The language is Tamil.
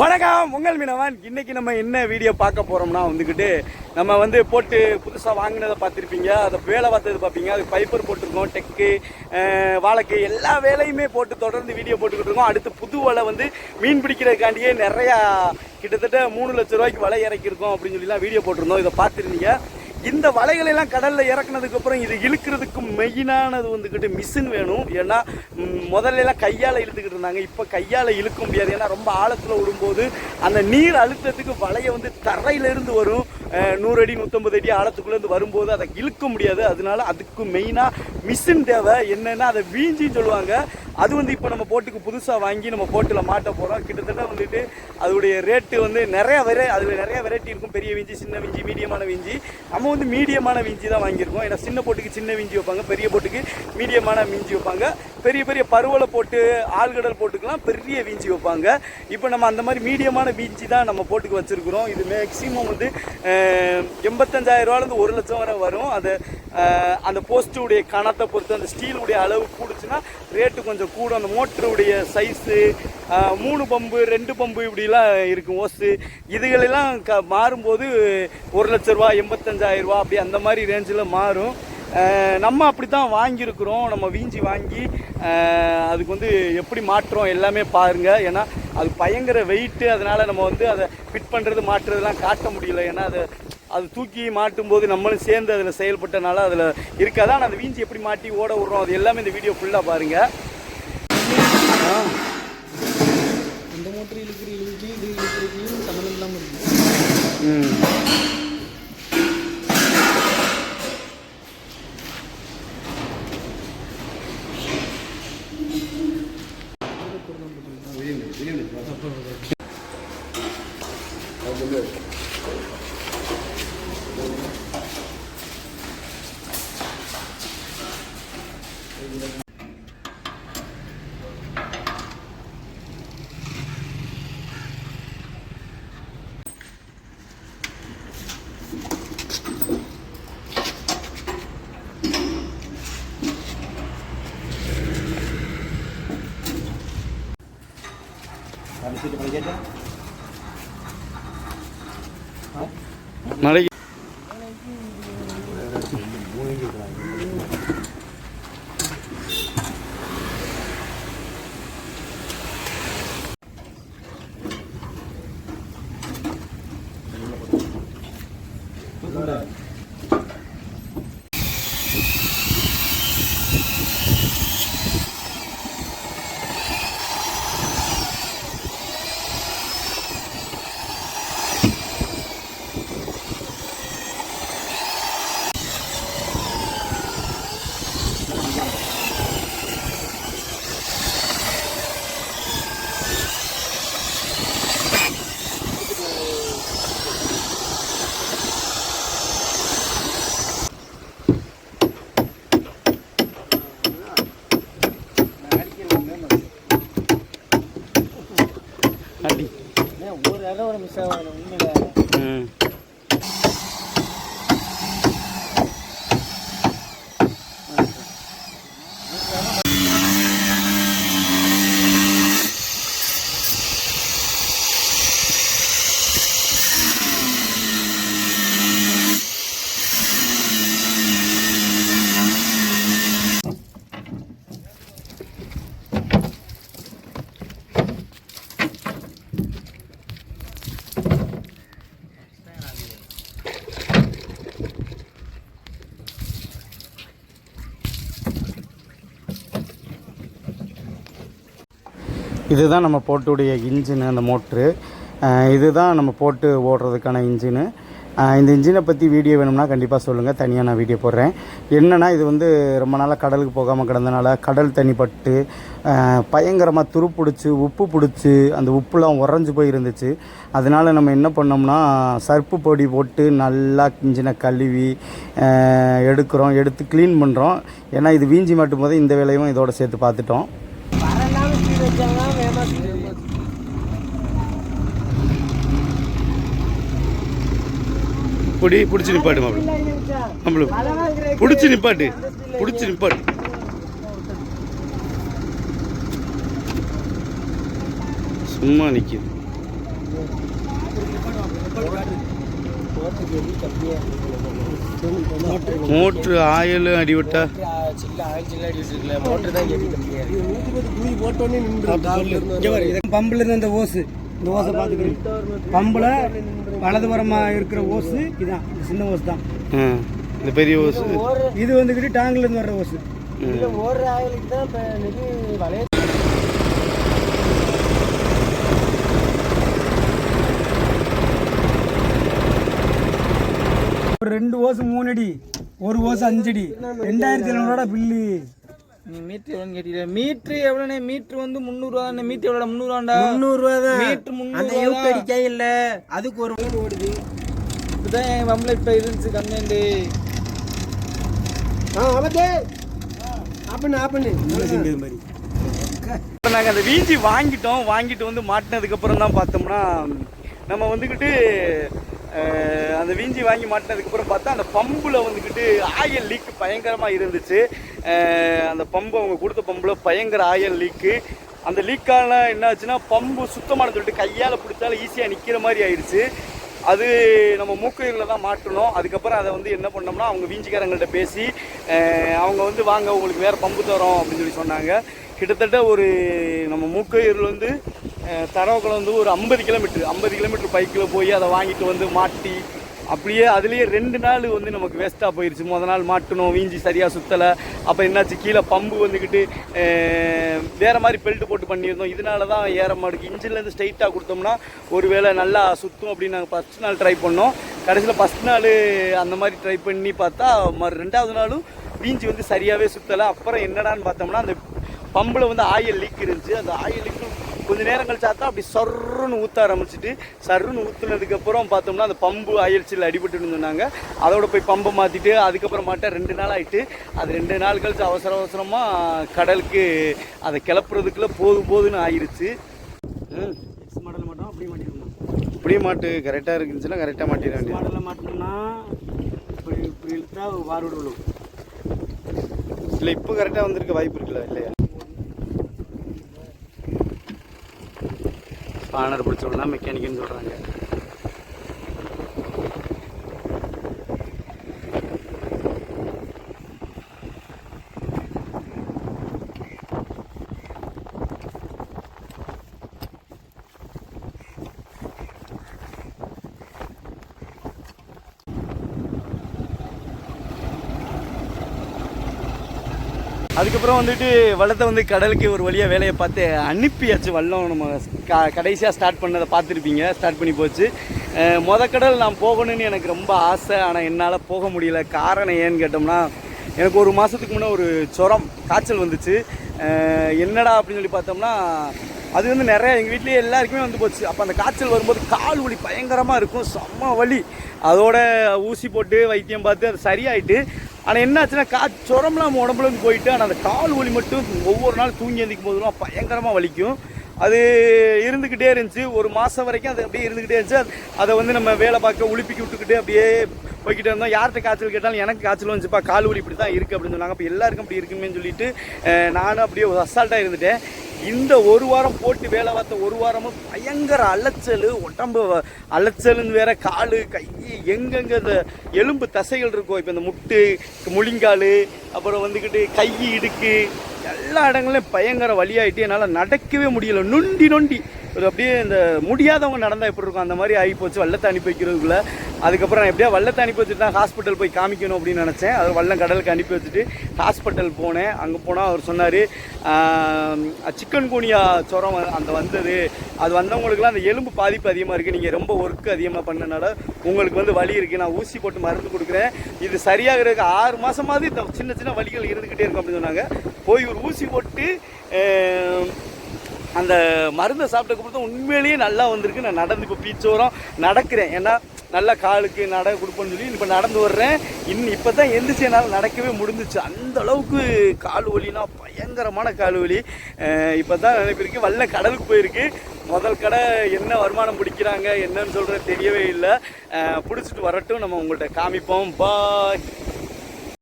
வணக்கம். உங்கள் மீனவன். இன்னைக்கு நம்ம என்ன வீடியோ பார்க்க போறோம்னா வந்துக்கிட்டு நம்ம வந்து போட்டு புதுசாக வாங்கினதை பார்த்துருப்பீங்க. அதை வேலை பார்த்தது பார்ப்பீங்க. அது பைப்பர் போட்டிருக்கோம் டெக்கு வாழைக்கு எல்லா வேலையுமே போட்டு தொடர்ந்து வீடியோ போட்டுக்கிட்டு இருக்கோம். அடுத்து புது வலை வந்து மீன் பிடிக்கிறதுக்காண்டியே நிறையா கிட்டத்தட்ட மூணு லட்ச ரூபாய்க்கு வலை இறக்கியிருக்கோம் அப்படின்னு சொல்லிலாம் வீடியோ போட்டிருந்தோம். இதை பார்த்துருந்தீங்க. இந்த வலைகள் எல்லாம் கடல்ல இறக்குனதுக்கு அப்புறம் இது இழுக்கிறதுக்கு மெயினானது வந்துக்கிட்டு மிஷின் வேணும். ஏன்னா முதல்ல எல்லாம் கையால இழுத்துக்கிட்டு இருந்தாங்க. இப்போ கையால இழுக்க முடியாது. ஏன்னா ரொம்ப ஆழத்துல விடும்போது அந்த நீர் அழுத்தத்துக்கு வலையை வந்து தரையில இருந்து வரும் நூறு அடி நூற்றம்பது அடி ஆழத்துக்குள்ள இருந்து வரும்போது அதை இழுக்க முடியாது. அதனால அதுக்கு மெயினா மிஷின் தேவை. என்னன்னா அதை வீஞ்சின்னு சொல்லுவாங்க. அது வந்து இப்போ நம்ம போட்டுக்கு புதுசாக வாங்கி நம்ம போட்டில் மாட்ட போகிறோம் கிட்டத்தட்ட வந்துட்டு அதோடைய ரேட்டு வந்து நிறைய வெரை அதில் நிறைய வெரைட்டி இருக்கும். பெரிய விஞ்சி சின்ன விஞ்சி மீடியமான விஞ்சி. நம்ம வந்து மீடியமான விஞ்சி தான் வாங்கியிருக்கோம். ஏன்னா சின்ன போட்டுக்கு சின்ன விஞ்சி வைப்பாங்க பெரிய போட்டுக்கு மீடியமான விஞ்சி வைப்பாங்க. பெரிய பெரிய பருவலை போட்டு ஆழ்கடல் போட்டுக்கெலாம் பெரிய விஞ்சி வைப்பாங்க. இப்போ நம்ம அந்த மாதிரி மீடியமான விஞ்சி தான் நம்ம போட்டுக்கு வச்சுருக்குறோம். இது மேக்ஸிமம் வந்து எண்பத்தஞ்சாயிரரூவாலேருந்து ஒரு லட்சம் வரை வரும். அது அந்த போஸ்ட்டுடைய கணத்தை பொறுத்து அந்த ஸ்டீலுடைய அளவு கூடுச்சுன்னா ரேட்டு கொஞ்சம் கூடும் அந்த மோட்டருடைய சைஸு மூணு பம்பு ரெண்டு பம்பு இப்படிலாம் இருக்கும் ஓஸு இதுகளெல்லாம் க மாறும்போது ஒரு லட்ச ரூபா எண்பத்தஞ்சாயிரம் ரூபா அப்படி அந்த மாதிரி ரேஞ்சில் மாறும். நம்ம அப்படி தான் வாங்கியிருக்கிறோம். நம்ம வீஞ்சி வாங்கி அதுக்கு வந்து எப்படி மாற்றுறோம் எல்லாமே பாருங்கள் ஏன்னா அது பயங்கர வெயிட்டு அதனால் நம்ம வந்து அதை ஃபிட் பண்ணுறது மாற்றுறதுலாம் காட்ட முடியல. ஏன்னா அதை அது தூக்கி மாட்டும் போது நம்மளும் சேர்ந்து அதில் செயல்பட்டனால அதில் இருக்காது. ஆனால் அந்த வீஞ்சி எப்படி மாட்டி ஓட விடுறோம் அது எல்லாமே இந்த வீடியோ ஃபுல்லாக பாருங்கள் இந்த மோட்டர் இழுக்கிற இழுக்கி இது இழுக்கிறதுலையும் சம்மந்தம் இல்லாமல் இருக்கு. மழை Thank you. bueno, mi sábado, இதுதான் நம்ம போட்டுடைய இன்ஜின் அந்த மோட்ரு. இதுதான் நம்ம போட்டு ஓடுறதுக்கான இன்ஜினு. இந்த இன்ஜினை பற்றி வீடியோ வேணும்னா கண்டிப்பாக சொல்லுங்கள் தனியாக நான் வீடியோ போடுறேன். என்னென்னா இது வந்து ரொம்ப நாளாக கடலுக்கு போகாமல் கிடந்தனால கடல் தண்ணி பட்டு பயங்கரமாக துரு பிடிச்சி உப்பு பிடிச்சி அந்த உப்புலாம் உறைஞ்சி போயிருந்துச்சு. அதனால் அதனால நம்ம என்ன பண்ணோம்னா சர்ப்பு பொடி போட்டு நல்லா இன்ஜினை கழுவி எடுக்கிறோம். எடுத்து க்ளீன் பண்ணுறோம் ஏன்னா இது வீஞ்சி மாட்டும் போது இந்த வேலையும் இதோட சேர்த்து பார்த்துட்டோம். வச்சாங்க வேகமாக ஸ்பீட் புடி பிடிச்சி நிப்பாட்டு மாப்பிள. மாப்பிள பிடிச்சி நிப்பாட்டு. பிடிச்சி நிப்பாட்டு. சும்மா நிற்கிது மோட்ரு ஆயில் அடிவிட்டா பம்பில் இருந்து அந்த ஓசு. இந்த ஓசை பார்த்துக்கிறேன் பம்பில் வலதுபுறமாக இருக்கிற ஓசு. இந்த சின்ன ஓசு தான் இந்த பெரிய ஓசு இது வந்துக்கிட்டு டேங்க்ல இருந்து வர்ற ஓசு ஒரு ரெண்டு ஓசு மூணு அடி ஒரு ஓசு அஞ்சு அடி ரெண்டாயிரத்தி எழுநூறுவா பில்லு. நீ மீட்ரு எவ்வளோன்னு கேட்டீங்க மீட்ரு எவ்வளோண்ணே? மீட்ரு வந்து முந்நூறுவா தானே மீட்ரு எவ்வளோ முந்நூறுவாண்டா? முந்நூறுரூவா தான் மீட்ரு அந்த முந்நூறுவா அடிக்கா இல்லை. அதுக்கு ஒரு மணி ஓடுது. இப்படிதான் என் பம்பில் இப்போ இருந்துச்சு கம்மியாண்டு ஆ ஆபத்தே. ஆப்பண்ணு ஆப்பண்ணு மாதிரி. இப்போ நாங்கள் அந்த வீஞ்சி வாங்கிட்டோம். வாங்கிட்டு வந்து மாட்டினதுக்கப்புறம் தான் பார்த்தோம்னா நம்ம வந்துக்கிட்டு அந்த வீஞ்சி வாங்கி மாட்டினதுக்கப்புறம் பார்த்தா அந்த பம்பில் வந்துக்கிட்டு ஆயில் லீக் பயங்கரமாக இருந்துச்சு. அந்த பம்பு அவங்க கொடுத்த பம்பில் பயங்கர ஆயில் லீக்கு அந்த லீக்கால என்ன ஆச்சுன்னா பம்பு சுத்தமான சொல்லிட்டு கையால் பிடிச்சாலும் ஈஸியாக நிற்கிற மாதிரி ஆயிடுச்சு. அது நம்ம மூக்கையில் தான் மாட்டணும். அதுக்கப்புறம் அதை வந்து என்ன பண்ணோம்னா அவங்க வீஞ்சிக்காரங்கள்ட்ட பேசி அவங்க வந்து வாங்க உங்களுக்கு வேறு பம்பு தரோம் அப்படின்னு சொல்லி சொன்னாங்க. கிட்டத்தட்ட ஒரு நம்ம மூக்கையூரில் வந்து அஹ், வந்து ஒரு ஐம்பது கிலோமீட்டர் ஐம்பது கிலோமீட்டர் பைக்கில் போய் அதை வாங்கிட்டு வந்து மாட்டி அப்படியே அதுலேயே ரெண்டு நாள் வந்து நமக்கு வேஸ்ட்டாக போயிடுச்சு முத நாள் மாட்டணும் வீஞ்சி சரியாக சுற்றலை அப்போ என்னாச்சு? கீழே பம்பு வந்துக்கிட்டு வேறு வேற மாதிரி பெல்ட் போட்டு பண்ணியிருந்தோம். இதனால தான் ஏற மாட்டுக்கு. இன்ஜின்லேருந்து ஸ்ட்ரைட்டாக கொடுத்தோம்னா ஒருவேளை நல்லா சுற்றும் அப்படின்னு நாங்கள் ஃபஸ்ட் நாள் ட்ரை பண்ணோம். கடைசியில் ஃபஸ்ட் நாள் அந்த மாதிரி ட்ரை பண்ணி பார்த்தா மறு ரெண்டாவது நாளும் வீஞ்சி வந்து சரியாகவே சுற்றலை அப்புறம் என்னடான்னு பார்த்தோம்னா அந்த பம்பில் வந்து ஆயில் லீக் இருந்துச்சு. அந்த ஆயில் லீக் கொஞ்ச நேரம் கழிச்சா தான் அப்படி சர்ருன்னு ஊற்ற ஆரம்பிச்சிட்டு சர்ருன்னு ஊற்றுனதுக்கப்புறம் பார்த்தோம்னா அந்த பம்பு ஆயில் சில்ல அடிபட்டுன்னு சொன்னாங்க. அதோட போய் பம்பை மாற்றிட்டு அதுக்கப்புறம் மாட்ட ரெண்டு நாள் ஆயிட்டு அது ரெண்டு நாள் கழிச்சு அவசர அவசரமாக கடலுக்கு அதை கிளப்புறதுக்குள்ளே போதும் போதுன்னு ஆயிருச்சு. ம். எக்ஸ் மாடலில் மட்டும் அப்படியே மாட்டிருந்தோம். இப்படியே மாட்டு கரெக்டாக இருந்துச்சுன்னா கரெக்டாக மாட்டிட வேண்டியது மாடலில் மாட்டினோம்னா இப்படி இப்படி இழுத்தா வாரோடு விழும். இல்லை இப்போ கரெக்டாக வந்திருக்க வாய்ப்பு இருக்குல்ல இல்லையா? ஸ்பானர் பிடிச்சவங்க தான் மெக்கானிக்னு சொல்கிறாங்க அதுக்கப்புறம் வந்துட்டு வள்ளத்தை வந்து கடலுக்கு ஒரு வழியாக வேலையை பார்த்து அனுப்பியாச்சு வல்லம் நம்ம க கடைசியாக ஸ்டார்ட் பண்ணதை பார்த்துருப்பீங்க. ஸ்டார்ட் பண்ணி போச்சு. மொத கடல் நான் போகணும்னு எனக்கு ரொம்ப ஆசை. ஆனால் என்னால் போக முடியல. காரணம் ஏன்னு கேட்டோம்னா எனக்கு ஒரு மாதத்துக்கு முன்னே ஒரு சுரம் காய்ச்சல் வந்துச்சு. என்னடா அப்படின்னு சொல்லி பார்த்தோம்னா அது வந்து நிறையா எங்கள் வீட்லேயே எல்லாருக்குமே வந்து போச்சு. அப்போ அந்த காய்ச்சல் வரும்போது கால் வலி பயங்கரமாக இருக்கும். செம்ம வலி. அதோட ஊசி போட்டு வைத்தியம் பார்த்து அது சரியாயிட்டு ஆனால் என்னாச்சுன்னா கா சுரம்லாம் நம்ம உடம்புல போயிட்டு ஆனால் அந்த கால் வலி மட்டும் ஒவ்வொரு நாள் தூங்கி எந்திக்கும் போதெல்லாம் பயங்கரமாக வலிக்கும். அது இருந்துக்கிட்டே இருந்துச்சு. ஒரு மாதம் வரைக்கும் அது அப்படியே இருந்துக்கிட்டே இருந்துச்சு. அது- அதை வந்து நம்ம வேலை பார்க்க உழுப்பிக்கி விட்டுக்கிட்டு அப்படியே போய்கிட்டே இருந்தோம். யார்கிட்ட காய்ச்சல் கேட்டாலும் எனக்கு காய்ச்சல் வந்துச்சுப்பா கால் வலி இப்படி தான் இருக்குது அப்படின்னு சொன்னாங்க. அப்போ எல்லாருக்கும் அப்படி இருக்குமே சொல்லிட்டு நானும் அப்படியே அசால்ட்டாக இருந்துட்டேன். இந்த ஒரு வாரம் போட்டு வேலை பார்த்த ஒரு வாரமும் பயங்கர அலைச்சல் உடம்பு அலைச்சலுன்னு வேற காலு கை எங்கெங்க இந்த எலும்பு தசைகள் இருக்கும் இப்போ இந்த முட்டு முழிங்கால் அப்புறம் வந்துக்கிட்டு கை இடுக்கு எல்லா இடங்களையும் பயங்கர வழியாகிட்டு என்னால் நடக்கவே முடியல. நொண்டி நொண்டி. ஒரு அப்படியே இந்த முடியாதவங்க நடந்தால் எப்படி இருக்கும்? அந்த மாதிரி ஆகி போச்சு. வள்ளத்தை அனுப்பி வைக்கிறதுக்குள்ள. அதுக்கப்புறம் நான் எப்படியா வள்ளத்தை அனுப்பி வச்சுட்டு தான் ஹாஸ்பிட்டல் போய் காமிக்கணும் அப்படின்னு நினச்சேன். அது வள்ளம் கடலுக்கு அனுப்பி வச்சுட்டு ஹாஸ்பிட்டல் போனேன். அங்கே போனால் அவர் சொன்னார் சிக்கன் குனியா சுரம் அந்த வந்தது. அது வந்தவங்களுக்குலாம் அந்த எலும்பு பாதிப்பு அதிகமாக இருக்குது நீங்கள் ரொம்ப ஒர்க்கு அதிகமாக பண்ணனால உங்களுக்கு வந்து வலி இருக்குது நான் ஊசி போட்டு மருந்து கொடுக்குறேன். இது சரியாகிறதுக்கு ஆறு மாதமாவது இந்த சின்ன சின்ன வலிகள் இருந்துக்கிட்டே இருக்கும் அப்படின்னு சொன்னாங்க. போய் ஒரு ஊசி போட்டு அந்த மருந்தை சாப்பிட்டதுக்கு தான் உண்மையிலேயே நல்லா வந்திருக்கு. நான் நடந்து இப்போ பீச்சோரம் நடக்கிறேன். ஏன்னா நல்லா காலுக்கு நட கொடுப்போன்னு சொல்லி இப்போ நடந்து வர்றேன். இன்னும் இப்போ தான் எந்திரிச்சு என்னால் நடக்கவே முடிஞ்சிச்சு. அந்த அளவுக்கு கால் வலினா பயங்கரமான கால் வலி. இப்போ தான் நினைப்பிருக்கு வல்ல கடலுக்கு போயிருக்கு. முதல் கடை என்ன வருமானம் பிடிக்கிறாங்க என்னன்னு சொல்கிறது தெரியவே இல்லை. பிடிச்சிட்டு வரட்டும். நம்ம உங்கள்கிட்ட காமிப்போம். பாய்